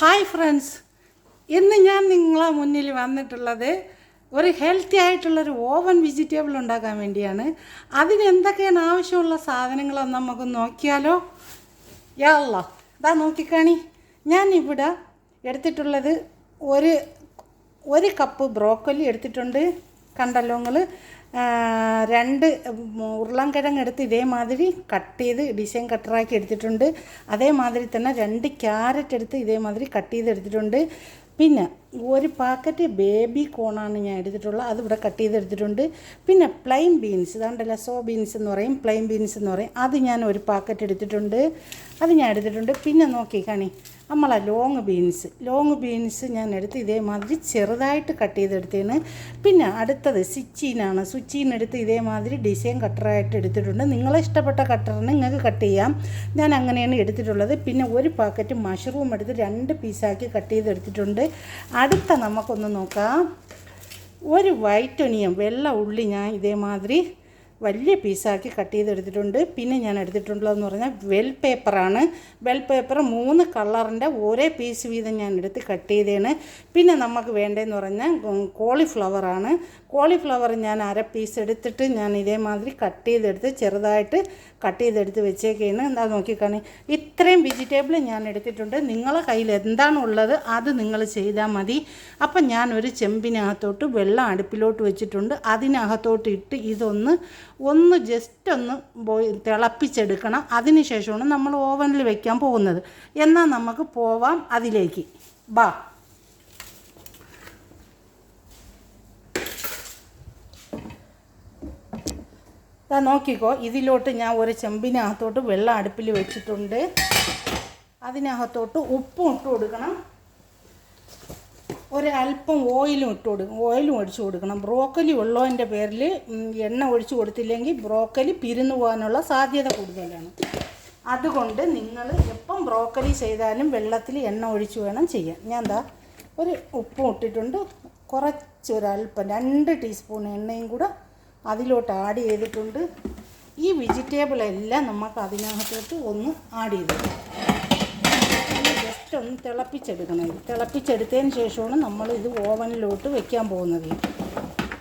Hi friends ഇന്ന് ഞാൻ നിങ്ങളെ മുന്നിൽ വന്നിട്ടുള്ളത് ഒരു ഹെൽത്തി ആയിട്ടുള്ളൊരു ഓവൻ വെജിറ്റബിൾ ഉണ്ടാക്കാൻ വേണ്ടിയാണ്. അതിന് എന്തൊക്കെയാണ് ആവശ്യമുള്ള സാധനങ്ങളെന്ന് നമുക്ക് നോക്കിയാലോ? യാള ഇതാ നോക്കിക്കാണി. ഞാൻ ഇവിടെ എടുത്തിട്ടുള്ളത് ഒരു ഒരു കപ്പ് ബ്രോക്കലി എടുത്തിട്ടുണ്ട്. കണ്ടല്ലോ നിങ്ങൾ രണ്ട് ഉരുളൻകിഴങ്ങ് എടുത്ത് ഇതേമാതിരി കട്ട് ചെയ്ത് ഡിസൈൻ കട്ടറാക്കി എടുത്തിട്ടുണ്ട്. അതേമാതിരി തന്നെ രണ്ട് ക്യാരറ്റ് എടുത്ത് ഇതേമാതിരി കട്ട് ചെയ്ത് എടുത്തിട്ടുണ്ട്. പിന്നെ ഒരു പാക്കറ്റ് ബേബി കോണാണ് ഞാൻ എടുത്തിട്ടുള്ളത്. അതിവിടെ കട്ട് ചെയ്തെടുത്തിട്ടുണ്ട്. പിന്നെ പ്ലെയിൻ ബീൻസ് ഇതാണ്ടല്ല സോ ബീൻസ് എന്ന് പറയും പ്ലെയിൻ ബീൻസ് എന്ന് പറയും. അത് ഞാൻ ഒരു പാക്കറ്റ് എടുത്തിട്ടുണ്ട്. അത് ഞാൻ എടുത്തിട്ടുണ്ട്. പിന്നെ നോക്കി കാണി നമ്മളെ ലോങ് ബീൻസ്. ലോങ് ബീൻസ് ഞാൻ എടുത്ത് ഇതേമാതിരി ചെറുതായിട്ട് കട്ട് ചെയ്തെടുത്തേന്. പിന്നെ അടുത്തത് സ്വിച്ചീനാണ് സുച്ചീൻ എടുത്ത് ഇതേമാതിരി ഡിസൈൻ കട്ടറായിട്ട് എടുത്തിട്ടുണ്ട്. നിങ്ങളെ ഇഷ്ടപ്പെട്ട കട്ടറിന് നിങ്ങൾക്ക് കട്ട് ചെയ്യാം. ഞാൻ അങ്ങനെയാണ് എടുത്തിട്ടുള്ളത്. പിന്നെ ഒരു പാക്കറ്റ് മഷ്റൂം എടുത്ത് രണ്ട് പീസാക്കി കട്ട് ചെയ്തെടുത്തിട്ടുണ്ട്. അടുത്ത നമുക്കൊന്ന് നോക്കാം. ഒരു വൈറ്റ് ഒനിയൻ വെള്ള ഉള്ളി ഞാൻ ഇതേമാതിരി വലിയ പീസാക്കി കട്ട് ചെയ്തെടുത്തിട്ടുണ്ട്. പിന്നെ ഞാൻ എടുത്തിട്ടുള്ളതെന്ന് പറഞ്ഞാൽ വെൽ പേപ്പറാണ്. വെൽ പേപ്പർ മൂന്ന് കളറിന്റെ ഒരേ പീസ് വീതം ഞാൻ എടുത്ത് കട്ട് ചെയ്തതാണ് പിന്നെ നമുക്ക് വേണ്ടതെന്ന് പറഞ്ഞാൽ കോളിഫ്ലവറാണ് കോളിഫ്ലവർ ഞാൻ അര പീസ് എടുത്തിട്ട് ഞാൻ ഇതേമാതിരി കട്ട് ചെയ്തെടുത്ത് ചെറുതായിട്ട് കട്ട് ചെയ്തെടുത്ത് വെച്ചേക്കാണ്. എന്താ നോക്കിക്കാണി. ഇത്രയും വെജിറ്റബിൾ ഞാൻ എടുത്തിട്ടുണ്ട്. നിങ്ങളെ കയ്യിൽ എന്താണുള്ളത് അത് നിങ്ങൾ ചെയ്താൽ മതി. അപ്പം ഞാൻ ഒരു ചെമ്പിനകത്തോട്ട് വെള്ളം അടുപ്പിലോട്ട് വെച്ചിട്ടുണ്ട്. അതിനകത്തോട്ട് ഇട്ട് ഇതൊന്ന് ഒന്ന് ജസ്റ്റ് ഒന്ന് ബോയ് തിളപ്പിച്ചെടുക്കണം. അതിന് ശേഷമാണ് നമ്മൾ ഓവനിൽ വെക്കാൻ പോകുന്നത്. എന്നാൽ നമുക്ക് പോവാം അതിലേക്ക്. ബാ. ഇതാ നോക്കിക്കോ ഇതിലോട്ട് ഞാൻ ഒരു ചെമ്പിനകത്തോട്ട് വെള്ളം അടുപ്പിൽ വെച്ചിട്ടുണ്ട്. അതിനകത്തോട്ട് ഉപ്പും ഇട്ട് കൊടുക്കണം. ഒരല്പം ഓയിലും ഇട്ട് കൊടുക്കും ഓയിലും ഒഴിച്ചു കൊടുക്കണം. ബ്രോക്കലി ഉള്ളതിന്റെ പേരിൽ എണ്ണ ഒഴിച്ചു കൊടുത്തില്ലെങ്കിൽ ബ്രോക്കലി പിരിന്നു പോകാനുള്ള സാധ്യത കൂടുതലാണ്. അതുകൊണ്ട് നിങ്ങൾ എപ്പം ബ്രോക്കലി ചെയ്താലും വെള്ളത്തിൽ എണ്ണ ഒഴിച്ച് വേണം ചെയ്യാൻ. ഞാൻ എന്താ ഒരു ഉപ്പും ഇട്ടിട്ടുണ്ട്. കുറച്ചൊരല്പം രണ്ട് ടീസ്പൂൺ എണ്ണയും കൂടെ അതിലോട്ട് ആഡ് ചെയ്തിട്ടുണ്ട്. ഈ വെജിറ്റബിൾ എല്ലാം നമുക്ക് അതിനകത്തോട്ട് ഒന്ന് ആഡ് ചെയ്ത് ജസ്റ്റ് ഒന്ന് തിളപ്പിച്ചെടുക്കണം. ഇത് തിളപ്പിച്ചെടുത്തതിന് ശേഷമാണ് നമ്മൾ ഇത് ഓവനിലോട്ട് വെക്കാൻ പോകുന്നത്.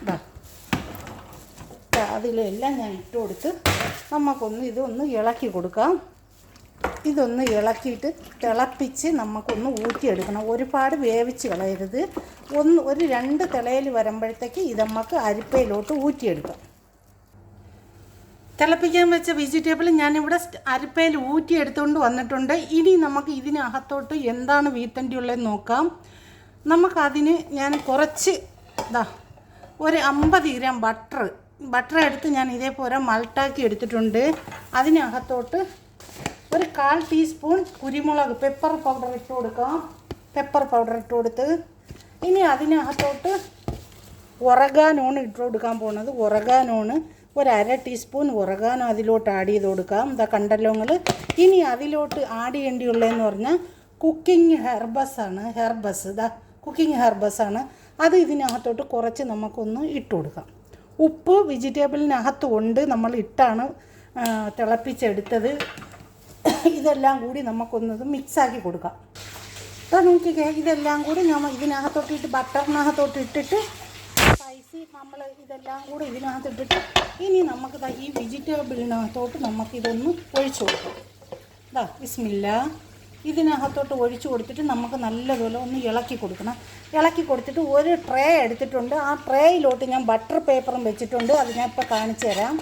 ഇതാ അതിലെല്ലാം ഞാൻ ഇട്ട് കൊടുത്ത് നമുക്കൊന്ന് ഇതൊന്ന് ഇളക്കി കൊടുക്കാം. ഇതൊന്ന് ഇളക്കിയിട്ട് തിളപ്പിച്ച് നമുക്കൊന്ന് ഊറ്റിയെടുക്കണം. ഒരുപാട് വേവിച്ച് കളയരുത്. ഒന്ന് ഒരു രണ്ട് തിളയിൽ വരുമ്പോഴത്തേക്ക് ഇത് നമുക്ക് അരിപ്പയിലോട്ട് ഊറ്റിയെടുക്കാം. തിളപ്പിക്കാൻ വെച്ച വെജിറ്റബിൾ ഞാനിവിടെ അരിപ്പയിൽ ഊറ്റി എടുത്തുകൊണ്ട് വന്നിട്ടുണ്ട്. ഇനി നമുക്ക് ഇതിനകത്തോട്ട് എന്താണ് വീത്തണ്ടി ഉള്ളതെന്ന് നോക്കാം. നമുക്കതിന് ഞാൻ കുറച്ച് ഇതാ ഒരു അമ്പത് ഗ്രാം ബട്ടർ ബട്ടർ എടുത്ത് ഞാൻ ഇതേപോലെ മൾട്ടാക്കി എടുത്തിട്ടുണ്ട്. അതിനകത്തോട്ട് ഒരു കാൽ ടീസ്പൂൺ കുരുമുളക് പെപ്പർ പൗഡർ ഇട്ട് കൊടുക്കാം. പെപ്പർ പൗഡർ ഇട്ട് കൊടുത്ത്. ഇനി അതിനകത്തോട്ട് ഉറകാനോണ് ഇട്ട് കൊടുക്കാൻ പോകുന്നത് ഉറകാനോണ് ഒരു അര ടീസ്പൂൺ ഉറകാനോ അതിലോട്ട് ആഡ് ചെയ്ത് കൊടുക്കാം. ഇതാ കണ്ടല്ലോ നിങ്ങൾ ഇനി അതിലോട്ട് ആഡ് ചെയ്യേണ്ടിയുള്ളതെന്ന് പറഞ്ഞാൽ കുക്കിംഗ് ഹെർബസാണ് ഹെർബസ് ഇതാ കുക്കിംഗ് ഹെർബസാണ് അത് ഇതിനകത്തോട്ട് കുറച്ച് നമുക്കൊന്ന് ഇട്ട് കൊടുക്കാം. ഉപ്പ് വെജിറ്റബിളിനകത്ത് ഉണ്ട് നമ്മൾ ഇട്ടാണ് തിളപ്പിച്ചെടുത്തത്. ഇതെല്ലാം കൂടി നമുക്കൊന്നത് മിക്സാക്കി കൊടുക്കാം. അപ്പം നോക്കിക്കേ ഇതെല്ലാം കൂടി നമ്മൾ ഇതിനകത്തോട്ട് ഇട്ട് ബട്ടറിനകത്തോട്ട് ഇട്ടിട്ട് സ്പൈസി നമ്മൾ ഇതെല്ലാം കൂടി ഇതിനകത്ത് ഇട്ടിട്ട് ഇനി നമുക്ക് ഈ വെജിറ്റബിളിനകത്തോട്ട് നമുക്കിതൊന്ന് ഒഴിച്ചു കൊടുക്കാം. ഇതാ വിസ്മില്ല ഇതിനകത്തോട്ട് ഒഴിച്ചു കൊടുത്തിട്ട് നമുക്ക് നല്ലതുപോലെ ഒന്ന് ഇളക്കി കൊടുക്കണം. ഇളക്കി കൊടുത്തിട്ട് ഒരു ട്രേ എടുത്തിട്ടുണ്ട്. ആ ട്രേയിലോട്ട് ഞാൻ ബട്ടർ പേപ്പറും വെച്ചിട്ടുണ്ട്. അത് ഞാൻ ഇപ്പോൾ കാണിച്ചു തരാം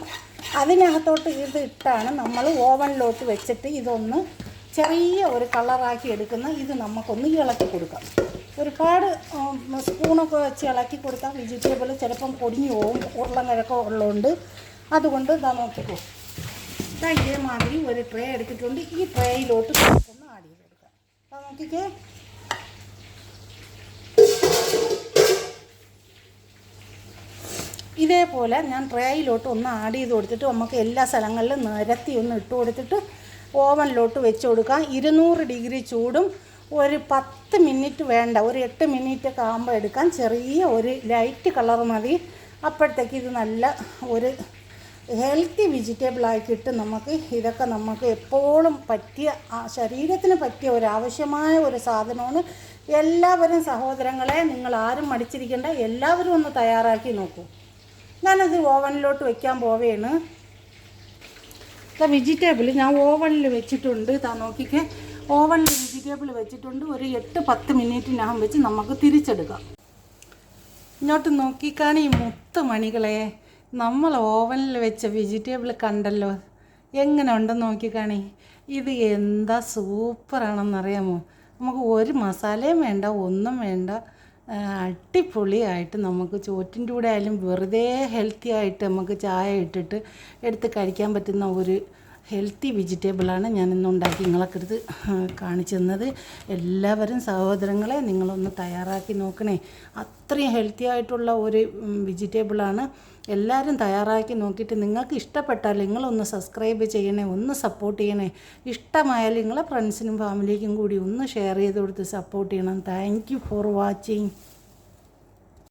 അതിനകത്തോട്ട് ഇത് ഇട്ടാണ് നമ്മൾ ഓവനിലോട്ട് വെച്ചിട്ട് ഇതൊന്ന് ചെറിയ ഒരു കളറാക്കി എടുക്കുന്ന ഇത് നമുക്കൊന്ന് ഇളക്കി കൊടുക്കാം. ഒരുപാട് സ്പൂണൊക്കെ വെച്ച് ഇളക്കി കൊടുത്താൽ വെജിറ്റബിൾ ചിലപ്പം പൊടിഞ്ഞു പോകും ഉരുളക്കിഴക്കം ഉള്ളതുകൊണ്ട്. അതുകൊണ്ട് ഇതാ നോക്കിക്കോ. ഇതാ ഇതേമാതിരി ഒരു ട്രേ എടുത്തിട്ടുണ്ട്. ഈ ട്രേയിലോട്ട് ഒന്ന് ആഡ് ചെയ്ത് കൊടുക്കാം. ഇതാ നോക്കിക്കേ. ഇതേപോലെ ഞാൻ ട്രേയിലോട്ട് ഒന്ന് ആഡ് ചെയ്ത് കൊടുത്തിട്ട് നമുക്ക് എല്ലാ സ്ഥലങ്ങളിലും നിരത്തി ഒന്ന് ഇട്ട് കൊടുത്തിട്ട് ഓവനിലോട്ട് വെച്ച് കൊടുക്കാം. ഇരുന്നൂറ് ഡിഗ്രി ചൂടും ഒരു പത്ത് മിനിറ്റ് വേണ്ട ഒരു എട്ട് മിനിറ്റ് ഒക്കെ ആകുമ്പോൾ എടുക്കാൻ ചെറിയ ഒരു ലൈറ്റ് കളർ മതി. അപ്പോഴത്തേക്ക് ഇത് നല്ല ഒരു ഹെൽത്തി വെജിറ്റബിൾ കിട്ടും നമുക്ക്. ഇതൊക്കെ നമുക്ക് എപ്പോഴും പറ്റിയ ശരീരത്തിന് പറ്റിയ ഒരു ആവശ്യമായ ഒരു സാധനമാണ്. എല്ലാവരും സഹോദരങ്ങളെ നിങ്ങൾ ആരും മടിച്ചിരിക്കേണ്ട. എല്ലാവരും ഒന്ന് തയ്യാറാക്കി നോക്കൂ. ഞാനത് ഓവനിലോട്ട് വയ്ക്കാൻ പോവുകയാണ് വെജിറ്റബിൾ ഞാൻ ഓവനിൽ വെച്ചിട്ടുണ്ട്. താ നോക്കിക്കേ. ഓവനിൽ വെജിറ്റബിൾ വെച്ചിട്ടുണ്ട്. ഒരു എട്ട് പത്ത് മിനിറ്റിനകം വെച്ച് നമുക്ക് തിരിച്ചെടുക്കാം. ഇങ്ങോട്ട് നോക്കിക്കാണ് ഈ മുത്ത് മണികളെ. നമ്മൾ ഓവനിൽ വെച്ച വെജിറ്റബിൾ കണ്ടല്ലോ. എങ്ങനെ ഉണ്ടെന്ന് നോക്കിക്കാണി. ഇത് എന്താ സൂപ്പറാണെന്നറിയാമോ നമുക്ക് ഒരു മസാലയും വേണ്ട ഒന്നും വേണ്ട. അടിപൊളിയായിട്ട് നമുക്ക് ചോറ്റിന്റെ കൂടെ ആയാലും വെറുതെ ഹെൽത്തി ആയിട്ട് നമുക്ക് ചായ ഇട്ടിട്ട് എടുത്ത് കഴിക്കാൻ പറ്റുന്ന ഒരു ഹെൽത്തി വെജിറ്റബിളാണ് ഞാൻ ഇന്ന് ഉണ്ടാക്കി നിങ്ങളൊക്കെ എടുത്ത് കാണിച്ചു തന്നത്. എല്ലാവരും സഹോദരങ്ങളെ നിങ്ങളൊന്ന് തയ്യാറാക്കി നോക്കണേ. അത്രയും ഹെൽത്തി ആയിട്ടുള്ള ഒരു വെജിറ്റബിളാണ്. എല്ലാവരും തയ്യാറാക്കി നോക്കിയിട്ട് നിങ്ങൾക്ക് ഇഷ്ടപ്പെട്ടാൽ നിങ്ങളൊന്ന് സബ്സ്ക്രൈബ് ചെയ്യണേ ഒന്ന് സപ്പോർട്ട് ചെയ്യണേ. ഇഷ്ടമായാൽ നിങ്ങളെ ഫ്രണ്ട്സിനും ഫാമിലിക്കും കൂടി ഒന്ന് ഷെയർ ചെയ്ത് കൊടുത്ത് സപ്പോർട്ട് ചെയ്യണം. Thank for watching